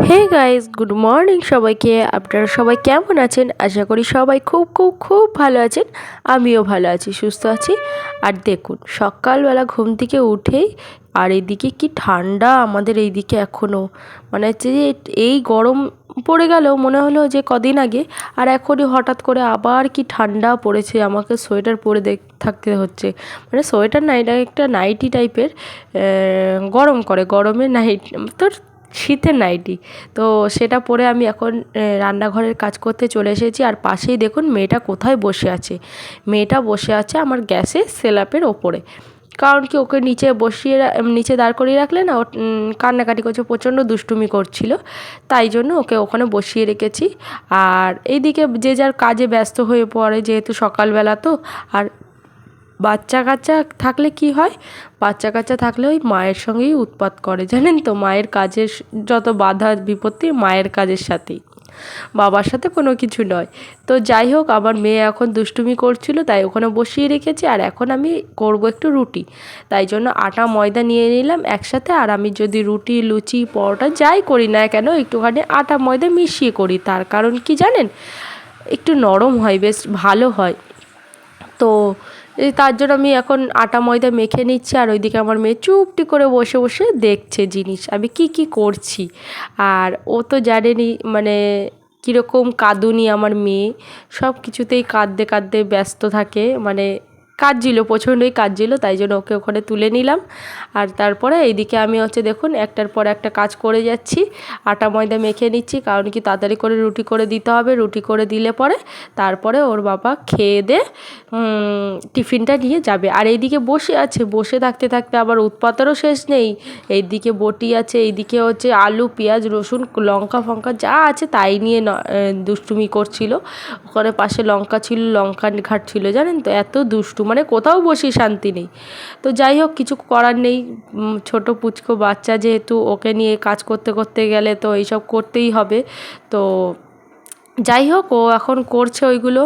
Hey guys good morning সবাইকে। আপনারা সবাই কেমন আছেন? আশা করি সবাই খুব খুব খুব ভালো আছেন। আমিও ভালো আছি, সুস্থ আছি। আর দেখুন, সকালবেলা ঘুম থেকে উঠেই আর এদিকে কি ঠান্ডা আমাদের এইদিকে এখনও মানে হচ্ছে যে এই গরম পড়ে গেল, মনে হলো যে কদিন আগে। আর এখনই হঠাৎ করে আবার কি ঠান্ডা পড়েছে, আমাকে সোয়েটার পরে দেখ, থাকতে হচ্ছে। মানে সোয়েটার না, এটা একটা নাইটি টাইপের গরম করে, গরমে নাইট, তোর শীতের নাইটি। তো সেটা পরে আমি এখন রান্নাঘরের কাজ করতে চলে এসেছি। আর পাশেই দেখুন মেয়েটা কোথায় বসে আছে। মেয়েটা বসে আছে আমার গ্যাসে সেলাপের ওপরে। কারণ কি ওকে নিচে বসিয়ে নিচে দাঁড় করিয়ে রাখলে না ও কান্নাকাটি করছে, প্রচণ্ড দুষ্টুমি করছিল। তাই জন্য ওকে ওখানে বসিয়ে রেখেছি। আর এইদিকে যে যার কাজে ব্যস্ত হয়ে পড়ে, যেহেতু সকালবেলা তো, আর বাচ্চা কাচ্চা থাকলে কি হয়? বাচ্চা কাচ্চা থাকলে ওই মায়ের সঙ্গেই উৎপাত করে, জানেন তো? মায়ের কাজের যত বাধা বিপত্তি মায়ের কাজের সাথেই। বাবার সাথে কোনো কিছু নয়। তো যাই হোক, আমার মেয়ে এখন দুষ্টুমি করছিল, তাই ওখানে বসিয়ে রেখেছি, আর এখন আমি করব একটু রুটি। তাই জন্য আটা, ময়দা নিয়ে নিলাম একসাথে, আর আমি যদি রুটি, লুচি, পরোটা যাই করি না কেন, একটুখানি আটা, ময়দা মিশিয়ে করি। তার কারণ কি জানেন? একটু নরম হয়, বেশ ভালো হয়। তো তার জন্য আমি এখন আটা ময়দা মেখে নিচ্ছি, আর ওইদিকে আমার মেয়ে চুপটি করে বসে বসে দেখছে জিনিস, আমি কি কি করছি? আর ও তো জানেনি মানে কীরকম কাঁদুনি আমার মেয়ে সব কিছুতেই কাঁদতে কাঁদতে ব্যস্ত থাকে মানে কাঁদছিল প্রচণ্ডই কাঁদছিল তাই জন্য ওকে ওখানে তুলে নিলাম। আর তারপরে এইদিকে আমি হচ্ছে দেখুন, একটার পর একটা কাজ করে যাচ্ছি। আটা ময়দা মেখে নিচ্ছি, কারণ কি তাড়াতাড়ি করে রুটি করে দিতে হবে, রুটি করে দিলে পরে তারপরে ওর বাবা খেয়ে দে টিফিনটা নিয়ে যাবে। আর এইদিকে বসে আছে, বসে থাকতে থাকতে আবার উৎপাতেরও শেষ নেই। এইদিকে বটি আছে, এইদিকে হচ্ছে আলু, পেঁয়াজ, রসুন, লঙ্কা, ফঙ্কা যা আছে তাই নিয়ে দুষ্টুমি করছিল। ওখানে পাশে লঙ্কা ছিল লঙ্কা ঘাট ছিল, জানেন তো? এত দুষ্টু মানে কোথাও বসি শান্তি নেই। তো যাই হোক, কিছু করার নেই। ছোটো পুচকো বাচ্চা যেহেতু ওকে নিয়ে কাজ করতে করতে গেলে তো এইসব করতেই হবে। তো যাই হোক ও এখন করছে ওইগুলো।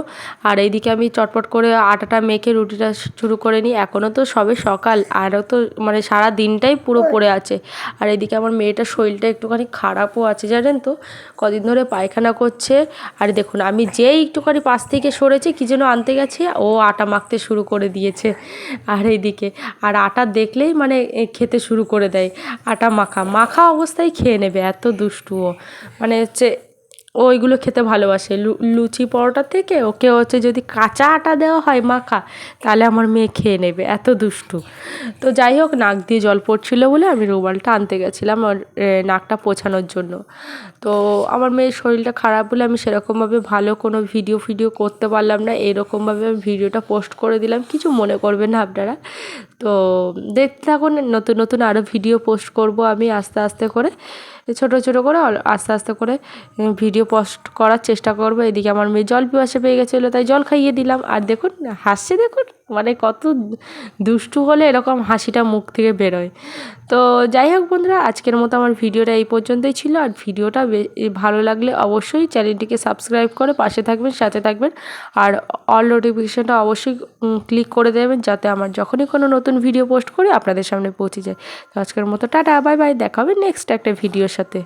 আর এইদিকে আমি চটপট করে আটাটা মেখে রুটিটা শুরু করে নিই। এখনও তো সবে সকাল আরও তো মানে সারা দিনটাই পুরো পড়ে আছে। আর এদিকে আমার মেয়েটার শরীরটা একটুখানি খারাপও আছে জানেন তো? কদিন ধরে পায়খানা করছে। আর দেখুন আমি যেই একটুখানি পাশ থেকে সরেছি কী যেন আনতে গেছে ও আটা মাখতে শুরু করে দিয়েছে। আর এইদিকে আর আটা দেখলেই মানে খেতে শুরু করে দেয়। আটা মাখা মাখা অবস্থায় খেয়ে নেবে এত দুষ্টুও মানে হচ্ছে ওইগুলো খেতে ভালোবাসে। লুচি পরোটা থেকে ওকে হচ্ছে যদি কাঁচা আটা দেওয়া হয় মাখা, তাহলে আমার মেয়ে খেয়ে নেবে। এত দুষ্টু। তো যাই হোক, নাক দিয়ে জল পড়ছিল বলে আমি রুমালটা আনতে গেছিলাম আর নাকটা পোছানোর জন্য। তো আমার মেয়ের শরীরটা খারাপ বলে আমি সেরকমভাবে ভালো কোনো ভিডিও ফিডিও করতে পারলাম না। এরকমভাবে আমি ভিডিওটা পোস্ট করে দিলাম। কিছু মনে করবেন না আপনারা। তো দেখতে থাকুন, নতুন নতুন আরও ভিডিও পোস্ট করব আমি আস্তে আস্তে করে। ছোটো ছোটো করে আস্তে আস্তে করে ভিডিও পোস্ট করার চেষ্টা করব। এদিকে আমার মেয়ে জল পিপাসা পেয়ে গেছিল, তাই জল খাইয়ে দিলাম। আর দেখুন, হাসছে, দেখুন। মানে কত দুষ্টু হলে এরকম হাসিটা মুখ থেকে বেরোয়। তো যাই হোক বন্ধুরা, আজকের মতো আমার ভিডিওটা এই পর্যন্তই ছিল। আর ভিডিওটা ভালো লাগলে অবশ্যই চ্যানেলটিকে সাবস্ক্রাইব করে পাশে থাকবেন, সাথে থাকবেন। আর অল নোটিফিকেশানটা অবশ্যই ক্লিক করে দেবেন যাতে আমার যখনই কোনো নতুন ভিডিও পোস্ট করি আপনাদের সামনে পৌঁছে যায়। তো আজকের মতো টাটা, বাই বাই, দেখা হবে নেক্সট একটা ভিডিওর সাথে।